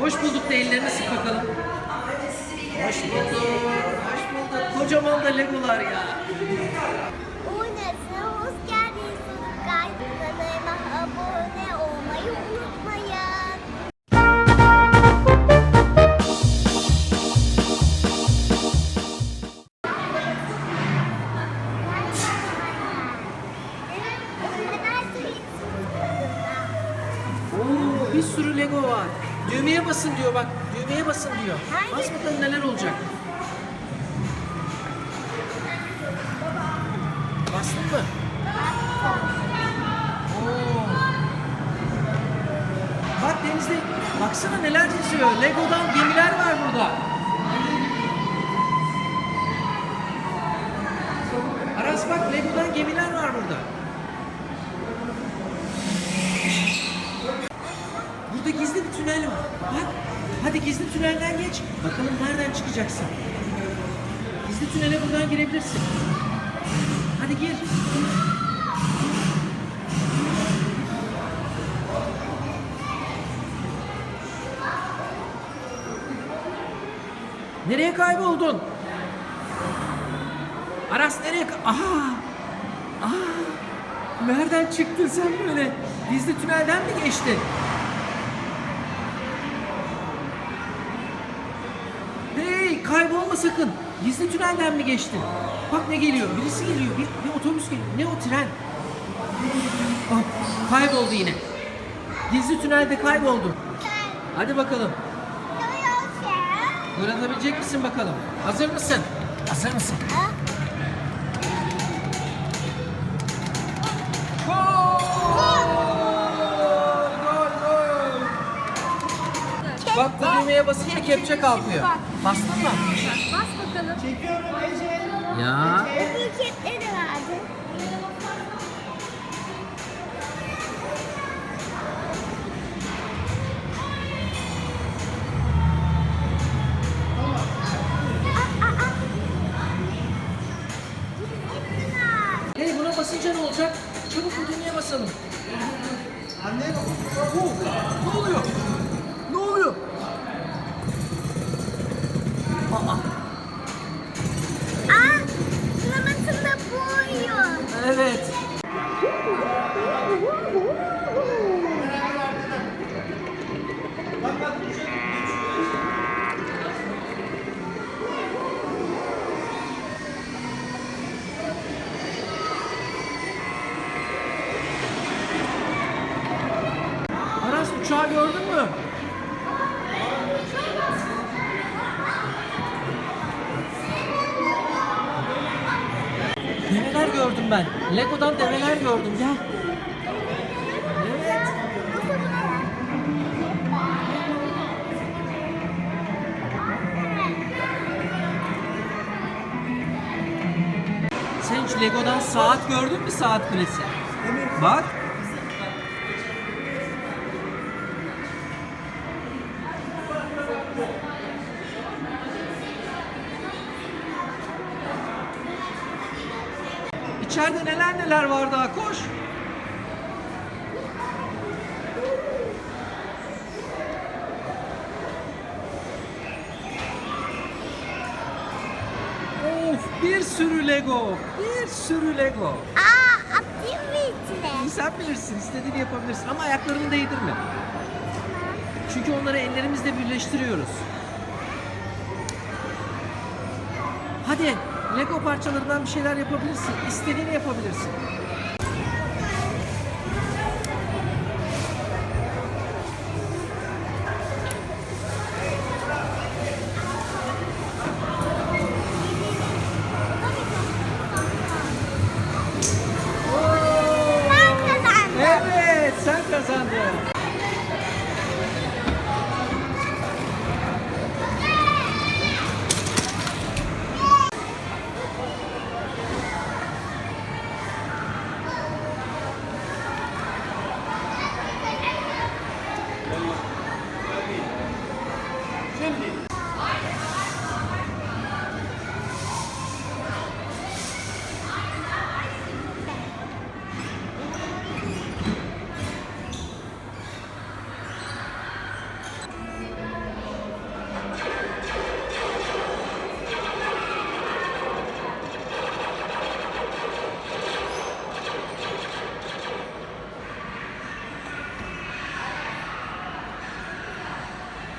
Hoş bulduk da ellerini sık bakalım. Hoş bulduk. Hoş bulduk. Kocaman da legolar ya. Oynasın, hoş geldiniz çocuklar. Kanalıma abone olmayı unutmayın. Oo, bir sürü lego var. Düğmeye basın diyor bak. Düğmeye basın diyor. Bas bakalım neler olacak. Bastın mı? Oo. Bak denizde baksana neler geziyor. Lego'dan gemiler var burada. Aras bak Lego'dan gemiler var. Burada gizli bir tünel var. Bak. Hadi gizli tünelden geç. Bakalım nereden çıkacaksın. Gizli tünele buradan girebilirsin. Hadi gir. Nereye kayboldun? Aras nereye Aha! Aha! Nereden çıktın sen böyle? Gizli tünelden mi geçtin? Kaybolma sakın. Gizli tünelden mi geçtin? Bak ne geliyor. Birisi geliyor. Bir, bir otobüs geliyor. Ne o tren? Ah, kayboldu yine. Gizli tünelde kayboldu. Hadi bakalım. Öğrenebilecek misin bakalım? Hazır mısın? Hazır mısın? Bak bu düğmeye basınca kepçe kalkıyor. Bastın mı? Bas bakalım. Ya. Etiketleri vardı. Hey buna basınca ne olacak? Çabuk bu düğmeye basalım. Anne oh, ne oluyor? Uçağı gördün mü? Develer gördüm ben. Lego'dan develer gördüm. Gel. Evet. Sen hiç Lego'dan saat gördün mü saat kulesi? Bak. İçeride neler neler var daha koş. Of bir sürü Lego. Bir sürü Lego. Aa, aktivite. Sen bilirsin istediğini yapabilirsin ama ayaklarını değdirme. Çünkü onları ellerimizle birleştiriyoruz. Hadi Lego parçalarından bir şeyler yapabilirsin. İstediğini yapabilirsin. Indeed.